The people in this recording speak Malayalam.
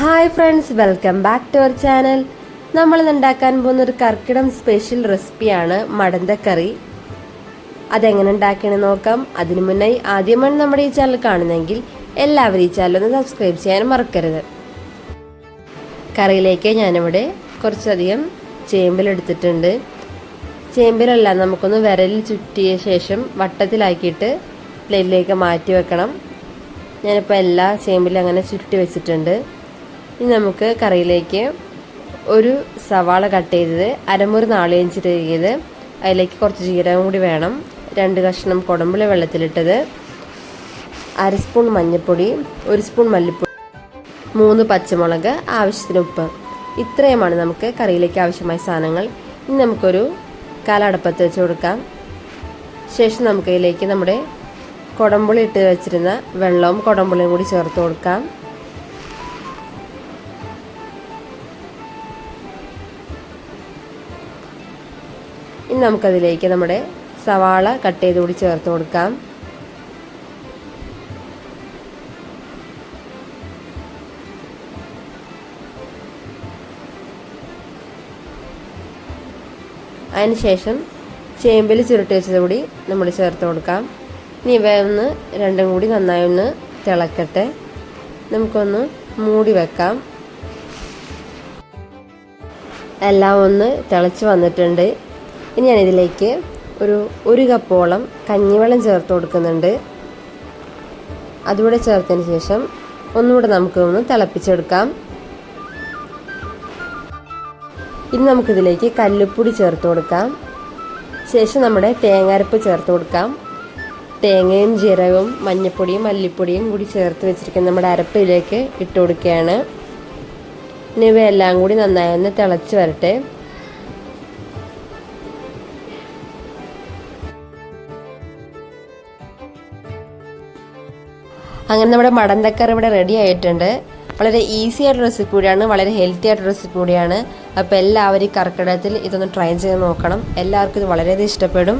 Hi friends welcome back to our channel നമ്മൾ ഉണ്ടാക്കാൻ പോകുന്ന ഒരു കർക്കിടം സ്പെഷ്യൽ റെസിപ്പിയാണ് മടന്തക്കറി അതെങ്ങനെ ഉണ്ടാക്കണമെന്ന് നോക്കാം. അതിനു മുന്നേ ആദ്യമാണ് നമ്മുടെ ഈ ചാനൽ കാണുന്നതെങ്കിൽ എല്ലാവരും ഈ ചാനൽ ഒന്ന് സബ്സ്ക്രൈബ് ചെയ്യാൻ മറക്കരുത്. കറിയിലേക്ക് ഞാനിവിടെ കുറച്ചധികം ചേമ്പിലെടുത്തിട്ടുണ്ട് ചേമ്പിലല്ല നമുക്കൊന്ന് വിരലിൽ ചുറ്റിയ ശേഷം വട്ടത്തിലാക്കിയിട്ട് പ്ലേറ്റിലേക്ക് മാറ്റി വെക്കണം. ഞാനിപ്പോൾ എല്ലാ ചേമ്പിലും അങ്ങനെ ചുരുട്ടി വെച്ചിട്ടുണ്ട്. ഇനി നമുക്ക് കറിയിലേക്ക് ഒരു സവാള കട്ട് ചെയ്തത് അരമുറി നാളികം ചിരകിയത് അതിലേക്ക് കുറച്ച് ജീരകം കൂടി വേണം. രണ്ട് കഷ്ണം കുടമ്പുളി വെള്ളത്തിലിട്ടത്. അര സ്പൂൺ മഞ്ഞൾപ്പൊടി ഒരു സ്പൂൺ മല്ലിപ്പൊടി മൂന്ന് പച്ചമുളക് ആവശ്യത്തിന് ഉപ്പ്. ഇത്രയുമാണ് നമുക്ക് കറിയിലേക്ക് ആവശ്യമായ സാധനങ്ങൾ. ഇനി നമുക്കൊരു കാലടപ്പത്ത് വെച്ച് കൊടുക്കാം. ശേഷം നമുക്ക് ഇതിലേക്ക് നമ്മുടെ കുടമ്പുളി ഇട്ട് വെച്ചിരുന്ന വെള്ളവും കുടമ്പുളിയും കൂടി ചേർത്ത് കൊടുക്കാം. ഇനി നമുക്കതിലേക്ക് നമ്മുടെ സവാള കട്ട് ചെയ്ത് കൂടി ചേർത്ത് കൊടുക്കാം. അതിനുശേഷം ചേമ്പിൽ ചുരുട്ടി വെച്ചത് കൂടി നമ്മൾ ചേർത്ത് കൊടുക്കാം. ഇനി ഇവ ഒന്ന് രണ്ടും കൂടി നന്നായി ഒന്ന് തിളക്കട്ടെ. നമുക്കൊന്ന് മൂടി വെക്കാം. എല്ലാം ഒന്ന് തിളച്ച് വന്നിട്ടുണ്ട്. ഇനി ഞാനിതിലേക്ക് ഒരു ഒരു കപ്പോളം കഞ്ഞിവെള്ളം ചേർത്ത് കൊടുക്കുന്നുണ്ട്. അതുകൂടെ ചേർത്തതിന് ശേഷം ഒന്നുകൂടെ നമുക്ക് ഒന്ന് തിളപ്പിച്ചെടുക്കാം. ഇനി നമുക്കിതിലേക്ക് കല്ലുപ്പൊടി ചേർത്ത് കൊടുക്കാം. ശേഷം നമ്മുടെ തേങ്ങാരപ്പ് ചേർത്ത് കൊടുക്കാം. തേങ്ങയും ജീരകവും മഞ്ഞപ്പൊടിയും മല്ലിപ്പൊടിയും കൂടി ചേർത്ത് വെച്ചിരിക്കുന്ന നമ്മുടെ അരപ്പിലേക്ക് ഇട്ട് കൊടുക്കുകയാണ്. ഇനി ഇവയെല്ലാം കൂടി നന്നായി ഒന്ന് തിളച്ച് വരട്ടെ. അങ്ങനെ നമ്മുടെ മടന്തക്കറി ഇവിടെ റെഡി ആയിട്ടുണ്ട്. വളരെ ഈസി ആയിട്ടുള്ള റെസിപ്പി കൂടിയാണ് വളരെ ഹെൽത്തി ആയിട്ടുള്ള റെസിപ്പി കൂടിയാണ്. അപ്പോൾ എല്ലാവരും കർക്കിടകത്തിൽ ഇതൊന്ന് ട്രൈ ചെയ്ത് നോക്കണം. എല്ലാവർക്കും ഇത് വളരെയധികം ഇഷ്ടപ്പെടും.